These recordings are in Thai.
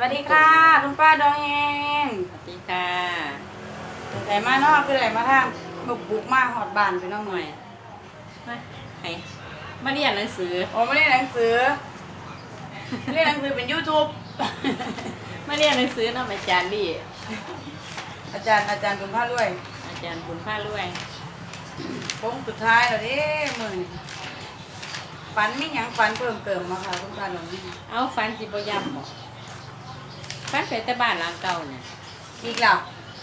วัสดีค่ะ คุณป้าดองเองสวัสดีค่ะไหนมานอกคือไหนมาทางบุกบุกมาหอดบ้านไปน้องหหน่น่ออยยมาให้มาเรียนหนังสือโอ้ไม่ได้หนังสือเรียนหนังสือเป็น YouTube มาเรียนหนังสือเนาะอาจารย์ลี่อาจารย์อาจารย์คุณพ่อด้วย อาจารย์บุญผ้ารวยโค้งสุดท้ายแล้วเด้มือนี้ฝันไม่ยังฝันเพิ่มเติมมาค่ะคุณป้าดองเองเอาฟันสิบยำบ่ ฟันไปแต่บ้านหลังเก่าเนี่ยอีกแล้ว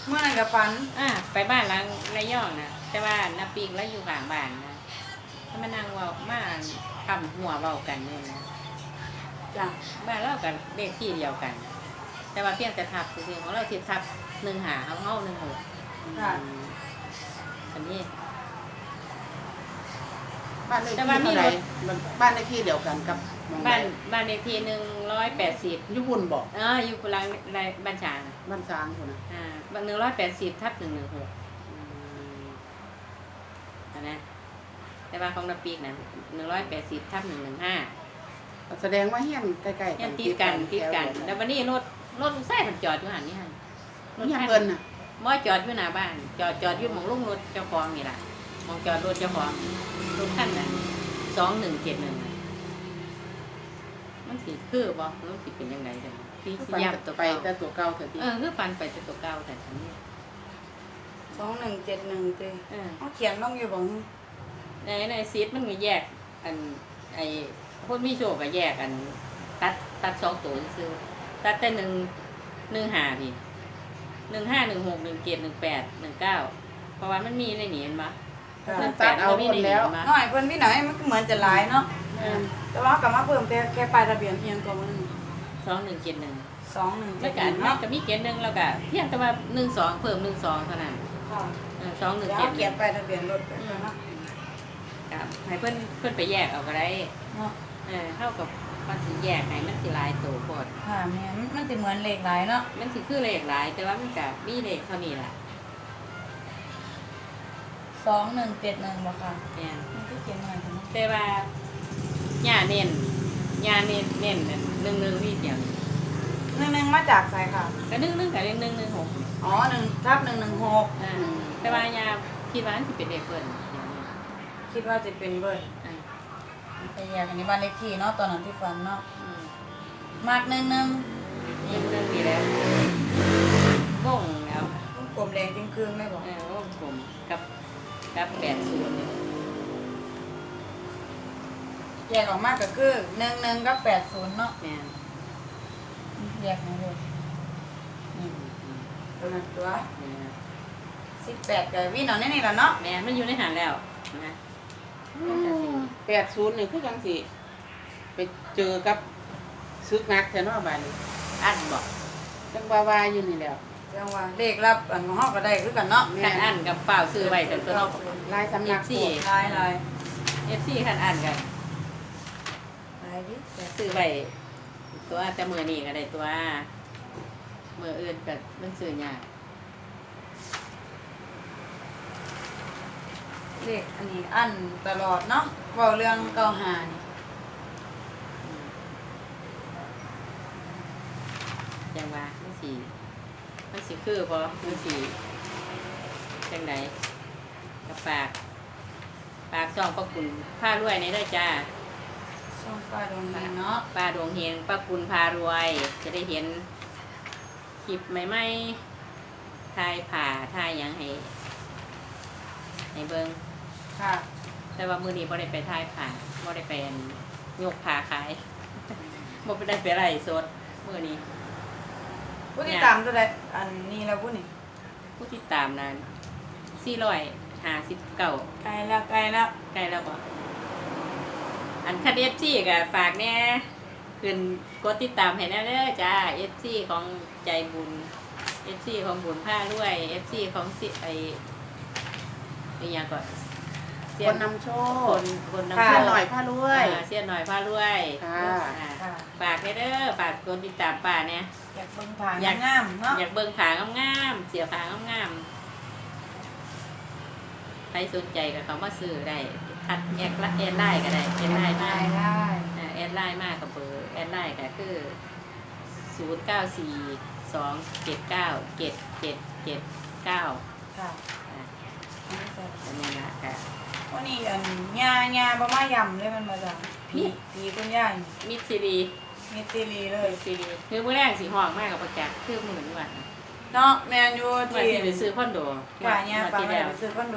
เมื่อนั้นกับฝันอ่าไปบ้านหลังระยองนะแต่ว่านาปีกแล้วอยู่ข้างบ้านนะถ้ามานั่งเว่ามาทำหัวเว้ากันเนี่ยนะจ้ะบ้านเรากันเลขที่เดียวกัน แต่ว่าเพียงแต่ทับซื่อๆของเราสิทับหนึ่งหาเอาเฮาหนึ่งหกค่ะอันนี้ บ้านเลขแต่ที่ว่ามีเท่าไหร่รถ บ้านเลขที่เดียวกันกับหม้องใด บ้านบ้านเลขที่หนึ่งร้อยแปดสิบอยุบุญบอกเอออยู่กุลังในบ้านฉางบ้านช้างคนนะอ่าบ้านหนึ่งร้อยแปดสิบทับหนึ่งหนึ่งหกอันนะแต่ว่าของนาปีกนั้นหนึ่งร้อยแปดสิบทับหนึ่งหนึ่งห้าแสดงว่าเฮียนใกล้ๆยันติดกันติดกัน แล้แล้วววันนี้รถรถใส่มันจอดอยู่หันนี่หันเฮียนเพิ่นน่ะมอจอดอยู่หน้าบ้าน จอดจอดอยู่หมองลุงรถเจ้าของนี่แหละหมองจอดรถเจ้าของรถขั้นนั้นสองหนึ่งเจ็ดหนึ่ง มันสีคือบ่มันสีเป็นยังไงเดี๋ยวที่คือสิฟันย้ำตัวไปเก่าแต่ตัวเก่าเถอะที่เออคือฟันไปแต่ตัวเก่าแต่ฉันนี่สองหนึ่งเจ็ดหนึ่งเต้เออเขาเขียนลงอยู่บอกในในซีดมันก็แยก อันไอ้คนมีโชคก็แยกอัน ตัดตัดสองตัวซื้อตัดแต่หนึ่งหนึ่งห้าพี่หนึ่งห้าหนึ่งหกหนึ่งเจ็ดหนึ่งแปดหนึ่งเก้าเพราะว่ามันมีในนี้เห็นปะเพิ่นตัดเอาคนแล้วน้อยเพิ่นพี่หน่อยมันก็เหมือนจะหลายเนาะเออ แต่ว่ากับมาเพิ่มแค่แค่ปลายทะเบียนเพียงตัวมันสองหนึ่งเจ็ดหนึ่งสองหนึ่งแล้วกันมันก็มีเกณฑ์หนึ่งแล้วก็เพียงแต่ว่าหนึ่งสองเพิ่มหนึ่งสองเท่านั้นค่ะเออสองหนึ่งเดี๋ยวเจ็ดเขียนปลายทะเบียนรถไปก่อนเนาะกับให้เพิ่นเพิ่นไปแยกเอาก็ได้เนาะเออเท่ากับมันสิแยกให้มันสิหลายตัวโพดค่ะแม่นมันสิเหมือนเลขหลายเนาะมันสิคือเลขหลาย แต่ว่ามันก็มีเลขเท่านี้ล่ะสองหนึ่งเจ็ดหนึ่งบ่ค่ะเนี่ยมันก็เขียนมาถึงแต่ว่า หญ้าเน้นหญ้าเน้นเน้นหนึ่งหนึ่งพี่เดียวหนึ่งหนึ่งมาจากสายค่ะก็หนึ่งหนึ่งกับหนึ่งหนึ่งหนึ่งหกอ๋อหนึ่งทับหนึ่งหนึ่งหกอ่าแต่ว่าหญ้าคิดว่ามันสิเป็นเลขเพิ่นเดี๋ยวนี้คิดว่าจะเป็นเบิร์ดอ่าแต่แยกอันนี้บ้านเลขที่เนาะตอนนั้นที่ฟันเนาะอืมมากหนึ่งหนึ่งหนึ่งหนึ่งดีแล้ววงแล้วมันกลมแดงจริงคืนไม่บอกเออวงกลมกับกับแปดศูนย์ แยกออกมากก็คือหนึ่งหนึ่งกับแปดศูนย์เนาะแม่นแยกมาเลยนี่ตัวนั้นตัวแม่นสิบแปดกับวิ่งเอาแน่นี่แหละเนาะแม่นมันอยู่ในหันแล้วนะแปดศูนย์นี่คือจังสิไปเจอกับซึกนักแท้เนาะบ้านนี้อันบอกจังว่าว่าอยู่นี่แล้วจังว่าเลขรับอันของห้องก็ได้คือกันเนาะขันอันกับเปล่าซื้อไว้แต่ตัวเราลายสำนักสี่โพดลายลาย เอฟซีขันอันกัน ลายดิซื้อไว้ตัวแต่มือนี่ก็ได้ตัวมืออื่นก็มันซื้อยากเลขอันนี้อันตลอดเนาะเว้าเรื่องเก้าหานี่ยังว่ามันสีมันสีคือพอมันสีจังไดกับปาก ปากซองประคุณผ้ารวยในเด้อจ้า ช่องป้าดวงเฮงเนาะป้าดวงเฮงป้าคุณพารวย จะได้เห็นคลิปใหม่ๆทายผ่าทายหยังให้ให้เบิงค่ะ แต่ว่ามือนี้บ่ได้ไปทายผ่าบ่ได้ไปอันยกผ่าขายบ่ได้ไปไล่สดมือนี้ผู้ที่ตามตัวใดอันนี้แล้วผู้นี่ผู้ติดตามนั้นสี่ร้อยห้าสิบเก้าไกลแล้วไกลแล้ว ใกล้แล้วบ่ อันคัดเอฟซีก็ฝากแน่ขึ้นกดติดตามให้แน่เด้อจ้าเอฟซีของใจบุญเอฟซีของบุญผ้าด้วยเอฟซีของสิไอไอ้หยังก่อนเสีคนนำโชคคนคนน้ำเสี้ยนโชหน่อยคผ้ารวยอ่าเสียนหน่อยผ้ารวยค่ะ อ่าค่ะฝากให้เด้อฝากกดติดตามป่าเนี่ย อยากเบิ่งผางอยาก งามๆเนาะอยากเบิ่งผางามๆเสียผางามๆใครสนใจก็เขามาซื้อได้ ทัดแอดละแอดไลน์ก็ได้แอดไลน์มาได้กได้อ่าแอดไลน์มากกับเบอร์แอดไลน์ก็คือศูนย์เก้าสี่สองเจ็ดเก้าเจ็ดเจ็ดเจ็ดเก้าค่ะอะอันนี้นะค่ะวันนี้อันยายาบ่มายำเลยมันมาจากผีผีคุณย่านี่มิดซีรีมีซีรีส์เลยซีรีคือเมื่อแรกสีห้องมากกับประจักษ์คือหมื่นวันเนาะแมนยูมาที่สิไปซื้อคอนโดกะยาฟังที่แม่แล้วไปซื้อคอนโด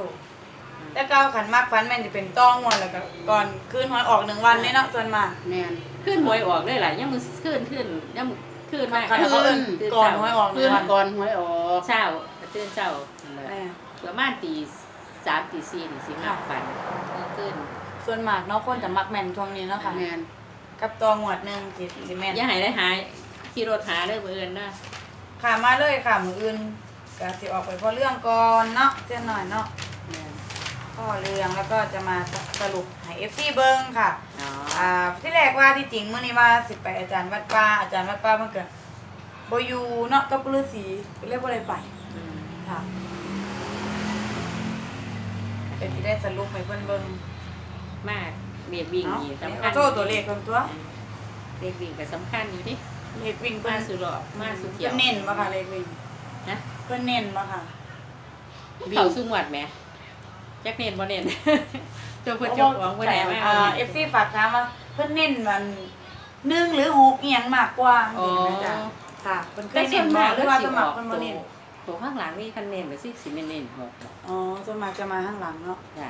แต่ก้าวขันมากฟันแม่นจะเป็นต้องงวนแล้วก็ก่อนคืนหอยออกหนึ่งวันเลยเนาะส่วนมากแม่นขึ้นหวยออกได้หลายยังมือขึ้นขึ้นยังมือขึ้นมากขันเขาเอิ้นก่อนหอยออกหคืนึ่งนวันก่อนหวยออกเช้าตื่นเช้าเลยแม่ประมาณตีสามตีสี่นี่สิมาฝันขึ้นส่วนมากเนาะคนจะมักแม่นช่วงนี้เนาะค่ะแม่นกับตัวงวดหนึ่งสิสิแม่น อย่าใหายได้หายขี่รถหาเด้อเบื่อนนะค่ะมาเลยค่ะมืออื่นก็สิออกไปเพราะเรื่องก่อนเนาะเจ้าหน่อยเนาะแม่น พ่อเรื่องแล้วก็จะมาสรุปให้ FC เบิ่งค่ะอ๋ออ่าที่แรกว่าที่จริงมื้อนี้ว่าสิไปอาจารย์วัดป่าอาจารย์วัดป่ามันก็บ่อยู่เนาะกับฤาษีก็เลยบ่ได้ไปอืมค่ะเป็นที่ได้สรุปให้เพิ่นเบิ่งมากเบียดวิ่งเนาะนี่สำคัเอาญโทษตัวเลขเพิ่นตัวเด็กวิ่งก็สำคัญอยู่ดิเลขวิ่งเพิ่มานสุดหรอกมาสุดเขีเพิ่ยวน เน้นบ่ค่ะเลขวิ่งนะ เพิ่นเน้นบ่ค่ะเขาสู้หมวดไหม จักเน้นบ่เน้น ตัวเพิ่นเจ้าของบ่ได้มาอ่า FC ฝากถามว่าเพิ่นเน้นมันหนึ่งหรือหกอีหยังมากกว่าอ๋อเห็นไหมจ๊ะค่ะเพิ่นเคก็ยส่เน้วนนบ่มากหรือว่าสมัครเพิ่นบ่ตัวเน้นตัวข้างหลังนี่คันเน้นไปสิสิไม่เน้นหกอ๋อส่วนมากจะมาข้างหลังเนาะจ้ะ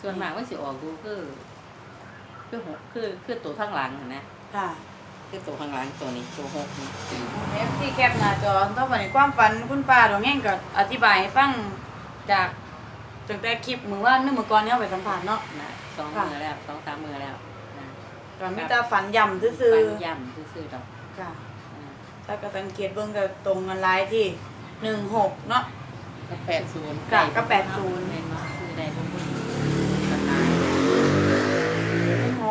ส่วนมากว่าสิออกดูคือคือหกคือคือตัวข้างหลังน่ะนะ ค่ะ คือตัวข้างหลังตัวนี้ตัวหกนี่ FC แคปหน้าจอต่อไปนี้ความฝันคุณป้าดวงแห่งก็อธิบายให้ฟังจากตั้งแต่คลิปมื้อวานนึงมื้อก่อนที่เราไปสัมภาษณ์เนาะนะสองค่ะมือแล้วสองสามมือแล้วนะก็มีแต่ฝันย่ำซื่อปันย่ำซื่อๆดอกๆค่ะ อ่าถ้าก็สังเกตเบิ่งก็ตรงกันหลายที่16เนาะ ก็แปดศูนย์ค่ะก็80 เน้นเนาะคือได้บุญบุญ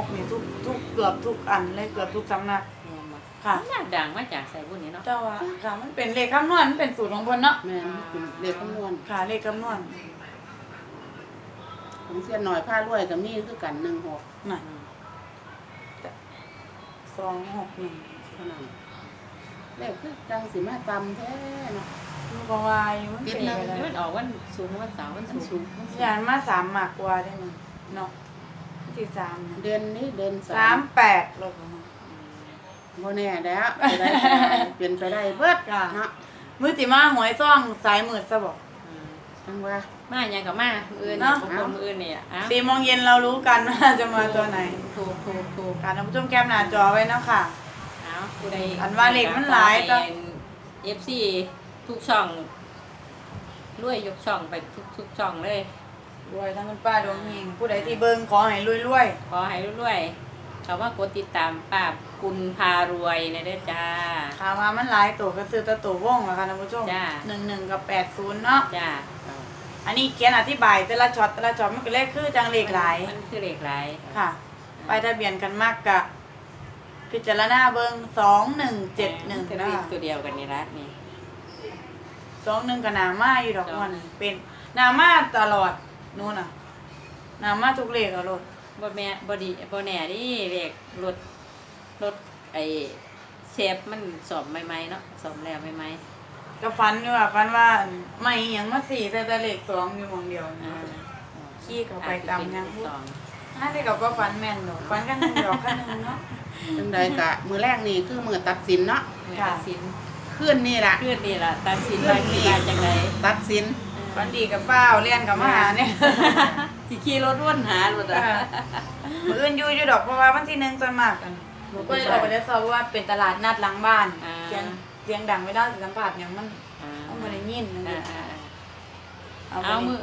16นี่ทุกทุกเกื อบทุกอันเลยเกือบทุกสำนักเน้นมาค่ะน่าดังมาจากใส่บุญนี้เนาะเจ้าว่าค่ะมันเป็นเลขคำนวณมันเป็นสูตรของเพิ่นเนาะแม่นเป็นเลขคำนวณค่ะเลขคำนวณของเสียนหน่อยผ้ารวยก็มีคือกันหนึ่งหกน่ะอืม261เท่านั้นเลขคือจังสิมาตำแท้เนาะมันก็ว่าอยู่มันเป็นไปนี่ได้มันออกวันสูงวันเสาร์วันมันศุสูกงร์มันสูอย่างนมาสามมากกว่าได้มั้ยเนาะ ที่สามนะเดือนนี้เดือนสาสามมแปดลบมาบ่แน่แล้วไปได้เปลี่ยนไปได้เบิดค่ะเนาะมือติมาหวยซ่องสายมืดซะบอกอืมจังว่า มาอย่างกับมามืออื่นเนาะบางคนมืออื่นเนี่ยอะสี่โมงเย็นเรารู้กันว่าจะมาตัวไหนถูกถูกถูกการท่านผู้ชมแคปหน้าจอไว้เนาะค่ะ เอาผู้ใดอันว่าเลขมันหลายก็เอฟซีทุกช่องรวยยกช่องไปทุกทุกช่องเลย รวยทั้งคุณป้าดวงเฮงผู้ใดที่เบิ่งขอให้รวยขอให้รวยๆเขาว่ากดติดตามป้ากุลพารวยนะเด้อจ้าๆข่าวมามันหลายตัวก็ซื้อแตะตัวว่องละค่ะท่านผู้ชมจ้า หนึ่งหนึ่งกับแปดศูนย์เนาะจ้าอันนี้เขียนอธิบายแต่ละช็อตแต่ละช็อตมันก็เลขคือจังเลขหลายมันคือเลขหลายค่ะไปทะเบียนกันมากกะพิจารณาเบิงสองหนึ่งเจ็ดหนึ่งคือนะเลขคะตัวเดียวกันนี่ละนี่ สองหนึ่งกับนามาอยู่ดอกสองมันเป็นนามาตลอด นู่นน่ะนามาทุกเลขอะรถบ่แม่บ่ดีบ่แน่ดิเลขรถรถไอ้เชฟมันสอบใหม่ๆเนาะสอบแล้วใหม่ก็ฟันอยู่อะฟันว่าไม่อหยังมาสี่แต่แต่เลขสองอยู่หมองเดียวๆนะอ่าขี้เข้าไปตามยังพูดสองน่าจะกับว่าฟันแม่นดอกฟันกันหนึ่งดอกกันหนึ่งเนาะ จังใดกะมือแรกนี่คือมือตัดสินเนาะมือค่ะตัดสินขึ้นนี่ล่ะ ขึ้นนี่ล่ะตัดสินว่าสิได้จังไดตัดสิน ฟันดีกับเป้าเลี้ยนกับมาหาเนี่ยสิขี่รถวนหาบ่จ้ะมืออื่นอยู่อยู่ดอกเพราะว่าวันที่หนึ่งส่วนมากกันหนูก็เลยออกไปได้สอบว่าเป็นตลาดนัดหลังบ้านเสียงเสียงดังไม่ได้สัมผัสอย่างมันอ่าเอามาได้ยินนั่นเออ่างๆเอาๆเอาไปมือ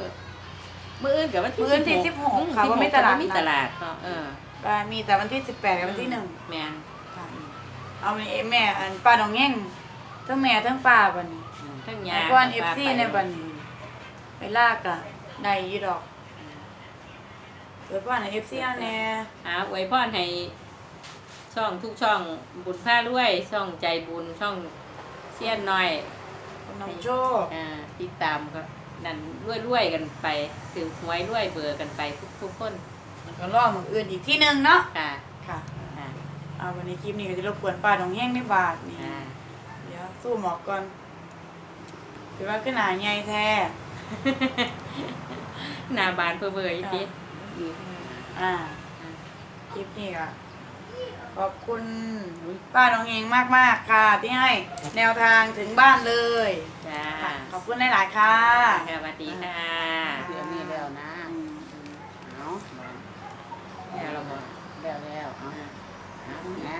มืออื่นกับวันที่มื้ออื่นที่16อืค่ะว่ามีตลาดมีตลาดเนาะเออก็มีแต่วันที่สิบแปดกับวันที่หนึ่งแม่นค่ะเอาไปแม่อันป้าดองแง่งทั้งแม่ทั้งป้าบัดนี้ทั้งไอ้ยาก้อน FC ในบัดนี้ ไปลากกะได้อยี่ดอกเดี๋ยวป้าในเอฟซีเอาแน่หาอวยพรให้ช่องทุกช่องบุญผ้ารวย ช่องใจบุญช่องเสี้ยนน้อยคุณน้องโชคอ่าติดตามก็นั่นรวยๆกันไปถือหวยรวยเบอร์กันไปทุกทุกๆคนแล้วก็รอมืออื่นอีกที่หนึ่งเนาะค่ะค่ะค่ะเอาวันนี้คลิปนี้ก็จะรบกวนป้าดองแห้งในบาทนี่ค่ะเดี๋ยวสู้หมอกก่อนถือว่าขึ้นหนาใหญ่แท้ หน้าบานเพื่อเบื่ออีกทีอ่าคลิปนี้ก็ขอบคุณป้าน้องเฮงมากๆค่ะ ที่ให้แนวทางถึงบ้านเลยจ้าค่ะขอบคุณหลายๆค่ะค่ะสวัสดีค่ะเดี๋ยวนี้แล้วนะอืมเอาแล้วเราบอกแล้วแล้วเอาอ่าเอานะ